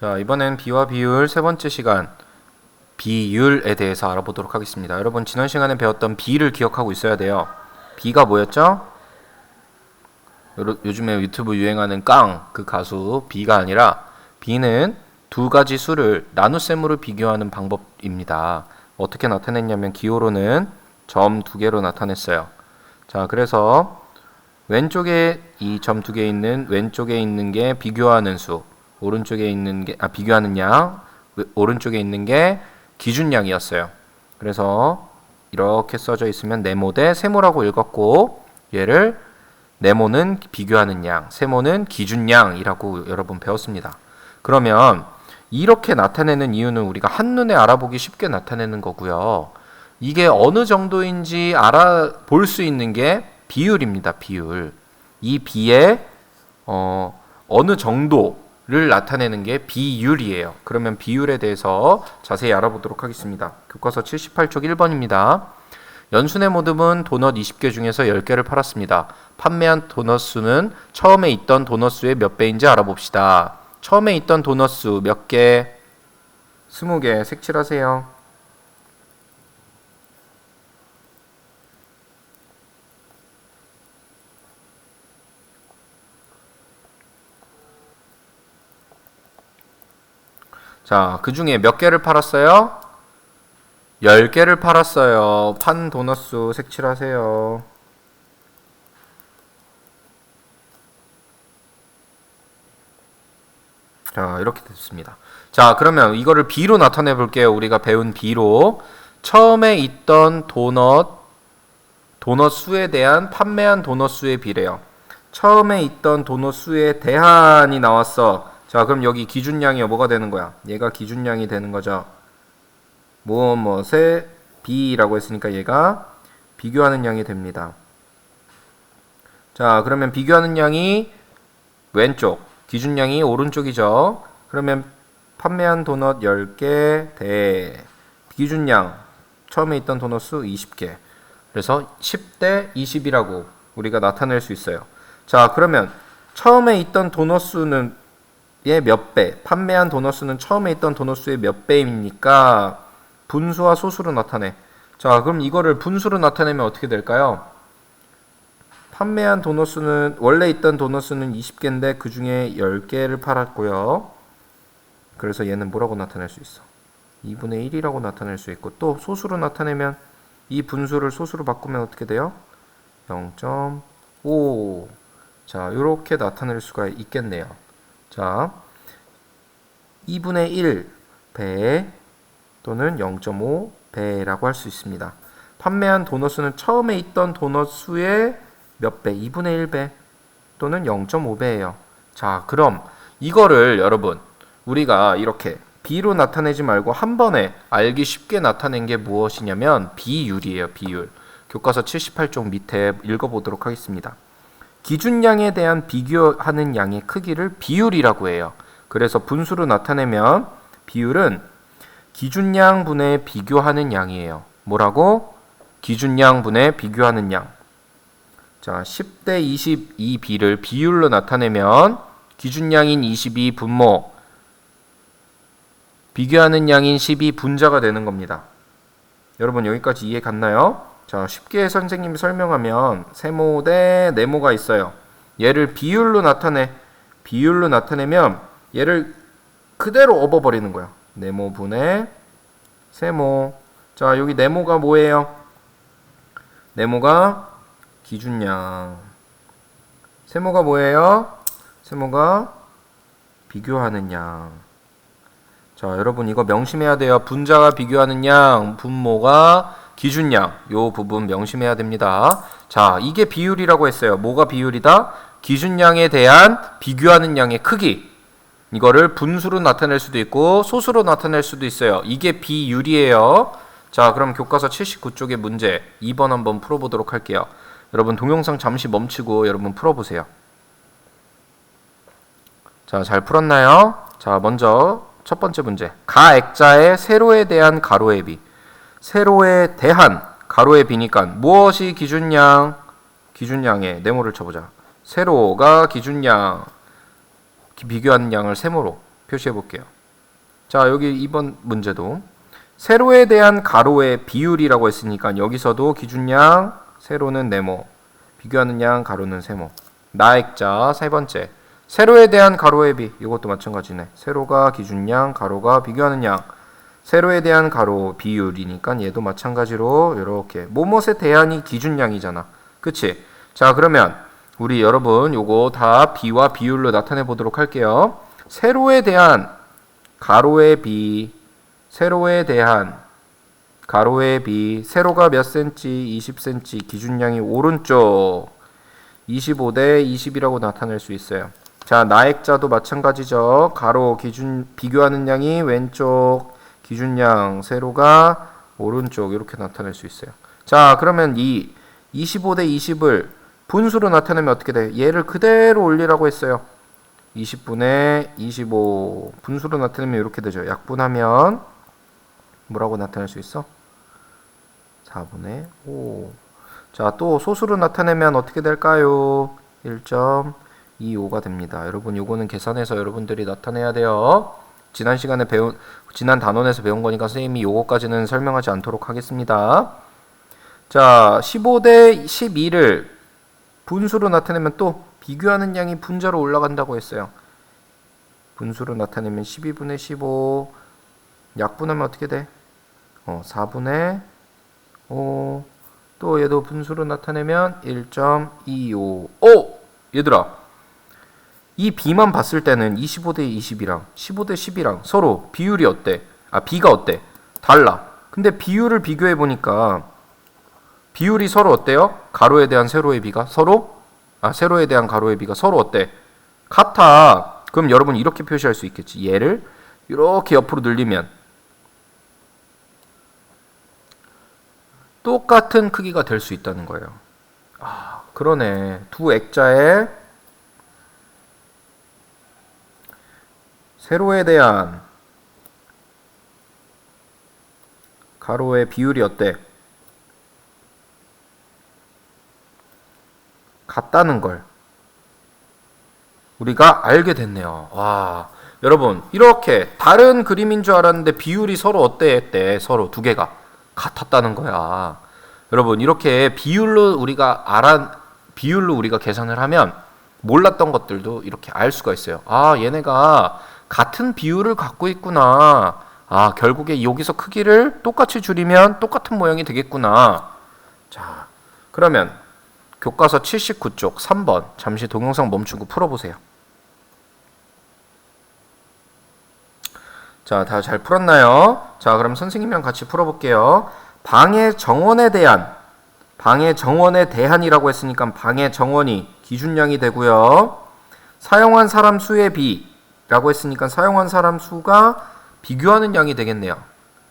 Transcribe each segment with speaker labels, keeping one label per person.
Speaker 1: 자, 이번엔 비와 비율 세 번째 시간 비율에 대해서 알아보도록 하겠습니다. 여러분 지난 시간에 배웠던 비를 기억하고 있어야 돼요. 비가 뭐였죠? 요- 요즘에 유튜브 유행하는 깡 그 가수 비가 아니라 비는 두 가지 수를 나눗셈으로 비교하는 방법입니다. 어떻게 나타냈냐면 기호로는 점 두 개로 나타냈어요. 자, 그래서 왼쪽에 이 점 두 개 있는 왼쪽에 있는 게 비교하는 수, 오른쪽에 있는 게 아 비교하는 양, 왼- 오른쪽에 있는 게 기준량이었어요. 그래서 이렇게 써져 있으면 네모 대 세모라고 읽었고 얘를 네모는 비교하는 양, 세모는 기준량이라고 여러분 배웠습니다. 그러면 이렇게 나타내는 이유는 우리가 한눈에 알아보기 쉽게 나타내는 거고요. 이게 어느 정도인지 알아볼 수 있는 게 비율입니다. 비율. 이 비의 어, 어느 정도 를 나타내는 게 비율이에요. 그러면 비율에 대해서 자세히 알아보도록 하겠습니다. 교과서 78쪽 1번입니다. 연순의 모듬은 도넛 20개 중에서 10개를 팔았습니다. 판매한 도넛 수는 처음에 있던 도넛 수의 몇 배인지 알아봅시다. 처음에 있던 도넛 수 몇 개? 20개 색칠하세요. 자, 그 중에 몇 개를 팔았어요? 10개를 팔았어요. 판 도넛수 색칠하세요. 자, 이렇게 됐습니다. 자, 그러면 이거를 B로 나타내 볼게요. 우리가 배운 B로. 처음에 있던 도넛, 도넛 수에 대한 판매한 도넛 수의 비례요. 처음에 있던 도넛 수에 대한이 나왔어. 자, 그럼 여기 기준량이 뭐가 되는 거야? 얘가 기준량이 되는 거죠. 무엇 무엇의 B라고 했으니까 얘가 비교하는 양이 됩니다. 자, 그러면 비교하는 양이 왼쪽, 기준량이 오른쪽이죠. 그러면 판매한 도넛 10개 대 기준량 처음에 있던 도넛 수 20개. 그래서 10대 20이라고 우리가 나타낼 수 있어요. 자, 그러면 처음에 있던 도넛 수는 얘 몇 배, 판매한 도넛 수는 처음에 있던 도넛 수의 몇 배입니까? 분수와 소수로 나타내. 자, 그럼 이거를 분수로 나타내면 어떻게 될까요? 판매한 도넛 수는 원래 있던 도넛 수는 20개인데 그 중에 10개를 팔았고요. 그래서 얘는 뭐라고 나타낼 수 있어? 2분의 1이라고 나타낼 수 있고 또 소수로 나타내면 이 분수를 소수로 바꾸면 어떻게 돼요? 0.5. 자, 이렇게 나타낼 수가 있겠네요. 자, 2분의 1배 또는 0.5배라고 할 수 있습니다. 판매한 도넛 수는 처음에 있던 도넛 수의 몇 배? 2분의 1배 또는 0.5배예요. 자, 그럼 이거를 여러분 우리가 이렇게 비로 나타내지 말고 한 번에 알기 쉽게 나타낸 게 무엇이냐면 비율이에요. 비율. 교과서 78쪽 밑에 읽어보도록 하겠습니다. 기준량에 대한 비교하는 양의 크기를 비율이라고 해요. 그래서 분수로 나타내면 비율은 기준량 분의 비교하는 양이에요. 뭐라고? 기준량 분의 비교하는 양. 자, 10대 22b를 비율로 나타내면 기준량인 22 분모 비교하는 양인 12 분자가 되는 겁니다. 여러분 여기까지 이해 갔나요? 자, 쉽게 선생님이 설명하면 세모 대 네모가 있어요. 얘를 비율로 나타내. 비율로 나타내면 얘를 그대로 업어버리는 거야. 네모 분의 세모. 자, 여기 네모가 뭐예요? 네모가 기준량. 세모가 뭐예요? 세모가 비교하는 양. 자, 여러분 이거 명심해야 돼요. 분자가 비교하는 양, 분모가 기준량. 요 부분 명심해야 됩니다. 자, 이게 비율이라고 했어요. 뭐가 비율이다? 기준량에 대한 비교하는 양의 크기. 이거를 분수로 나타낼 수도 있고 소수로 나타낼 수도 있어요. 이게 비율이에요. 자, 그럼 교과서 79쪽의 문제 2번 한번 풀어 보도록 할게요. 여러분 동영상 잠시 멈추고 여러분 풀어 보세요. 자, 잘 풀었나요? 자, 먼저 첫 번째 문제. 가액자의 세로에 대한 가로의 비. 세로에 대한 가로의 비니까 무엇이 기준량? 기준량에 네모를 쳐보자. 세로가 기준량 기- 비교하는 양을 세모로 표시해 볼게요. 자, 여기 이번 문제도 세로에 대한 가로의 비율이라고 했으니까 여기서도 기준량 세로는 네모, 비교하는 양 가로는 세모. 나액자 세 번째. 세로에 대한 가로의 비 이것도 마찬가지네. 세로가 기준량, 가로가 비교하는 양. 세로에 대한 가로 비율이니까 얘도 마찬가지로 이렇게 모못에 대한이 기준량이잖아. 그치? 자 그러면 우리 여러분 요거 다 비와 비율로 나타내 보도록 할게요. 세로에 대한 가로의 비, 세로에 대한 가로의 비, 세로가 몇 센치, 20cm, 기준량이 오른쪽 25대 20이라고 나타낼 수 있어요. 자, 나액자도 마찬가지죠. 가로 기준 비교하는 양이 왼쪽, 기준량 세로가 오른쪽 이렇게 나타낼 수 있어요. 자, 그러면 이 25대 20을 분수로 나타내면 어떻게 돼? 얘를 그대로 올리라고 했어요. 20분의 25 분수로 나타내면 이렇게 되죠. 약분하면 뭐라고 나타낼 수 있어? 4분의 5. 자, 또 소수로 나타내면 어떻게 될까요? 1.25가 됩니다. 여러분, 요거는 계산해서 여러분들이 나타내야 돼요. 지난 시간에 배운, 지난 단원에서 배운 거니까 선생님이 요거까지는 설명하지 않도록 하겠습니다. 자, 15대 12를 분수로 나타내면 또 비교하는 양이 분자로 올라간다고 했어요. 분수로 나타내면 12분의 15 약분하면 어떻게 돼? 어, 4분의 5. 또 얘도 분수로 나타내면 1.25. 오! 얘들아. 이 B만 봤을 때는 25대 20이랑 15대 10이랑 서로 비율이 어때? 아, B가 어때? 달라. 근데 비율을 비교해 보니까 비율이 서로 어때요? 가로에 대한 세로의 비가 서로 아, 세로에 대한 가로의 비가 서로 어때? 같아. 그럼 여러분 이렇게 표시할 수 있겠지. 얘를 이렇게 옆으로 늘리면 똑같은 크기가 될 수 있다는 거예요. 아, 그러네. 두 액자의 세로에 대한 가로의 비율이 어때? 같다는 걸 우리가 알게 됐네요. 와, 여러분 이렇게 다른 그림인 줄 알았는데 비율이 서로 어때했대? 서로 두 개가 같았다는 거야. 여러분 이렇게 비율로 우리가 알아 비율로 우리가 계산을 하면 몰랐던 것들도 이렇게 알 수가 있어요. 아, 얘네가 같은 비율을 갖고 있구나. 아, 결국에 여기서 크기를 똑같이 줄이면 똑같은 모양이 되겠구나. 자, 그러면 교과서 79쪽 3번 잠시 동영상 멈추고 풀어보세요. 자, 다 잘 풀었나요? 자, 그럼 선생님이랑 같이 풀어볼게요. 방의 정원에 대한 방의 정원에 대한이라고 했으니까 방의 정원이 기준량이 되고요. 사용한 사람 수의 비 라고 했으니까 사용한 사람 수가 비교하는 양이 되겠네요.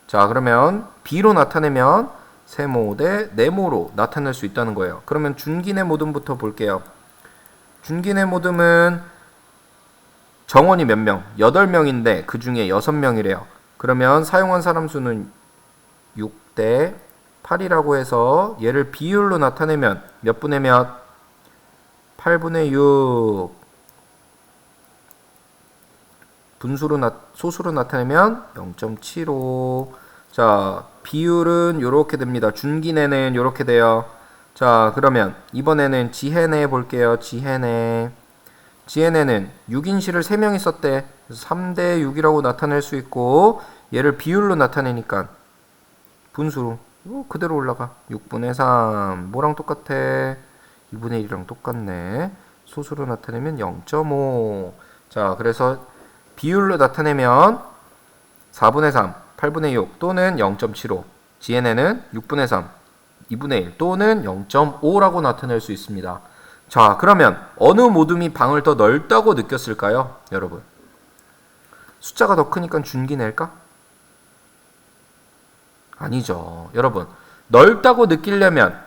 Speaker 1: 자, 그러면 비로 나타내면 세모 대 네모로 나타낼 수 있다는 거예요. 그러면 준기내 모듬부터 볼게요. 준기내 모듬은 정원이 몇 명? 8명인데 그 중에 6명이래요. 그러면 사용한 사람 수는 6 대 8이라고 해서 얘를 비율로 나타내면 몇 분의 몇? 8분의 6 분수로 나, 소수로 나타내면 0.75 자, 비율은 이렇게 됩니다. 준기내는 이렇게 돼요. 자, 그러면 이번에는 지혜내 볼게요. 지혜내. 지혜내는 6인실을 3명이 썼대. 3대 6이라고 나타낼 수 있고 얘를 비율로 나타내니까 분수로 어, 그대로 올라가. 6분의 3. 뭐랑 똑같아? 2분의 1이랑 똑같네. 소수로 나타내면 0.5. 자, 그래서 비율로 나타내면 4분의 3, 8분의 6 또는 0.75. GNN은 6분의 3, 2분의 1 또는 0.5라고 나타낼 수 있습니다. 자, 그러면 어느 모둠이 방을 더 넓다고 느꼈을까요? 여러분. 숫자가 더 크니까 준기 낼까? 아니죠. 여러분, 넓다고 느끼려면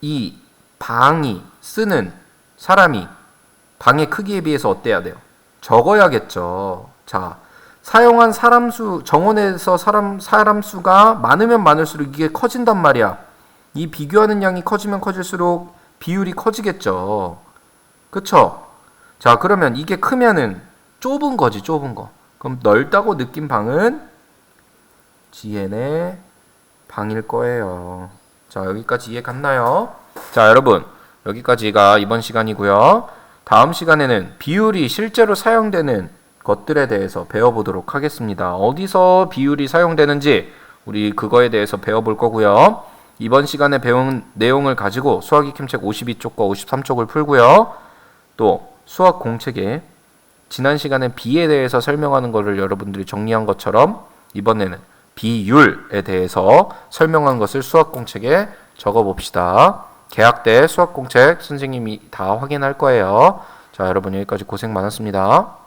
Speaker 1: 이 방이 쓰는 사람이 방의 크기에 비해서 어때야 돼요? 적어야겠죠. 자, 사용한 사람 수 정원에서 사람 사람 수가 많으면 많을수록 이게 커진단 말이야. 이 비교하는 양이 커지면 커질수록 비율이 커지겠죠. 그쵸? 자, 그러면 이게 크면은 좁은 거지, 좁은 거. 그럼 넓다고 느낀 방은 GN의 방일 거예요. 자, 여기까지 이해 갔나요? 자, 여러분. 여기까지가 이번 시간이고요. 다음 시간에는 비율이 실제로 사용되는 것들에 대해서 배워보도록 하겠습니다. 어디서 비율이 사용되는지 우리 그거에 대해서 배워볼 거고요. 이번 시간에 배운 내용을 가지고 수학 익힘책 52쪽과 53쪽을 풀고요. 또 수학 공책에 지난 시간에 비에 대해서 설명하는 것을 여러분들이 정리한 것처럼 이번에는 비율에 대해서 설명한 것을 수학 공책에 적어 봅시다. 개학 때 수학 공책 선생님이 다 확인할 거예요. 자, 여러분 여기까지 고생 많았습니다.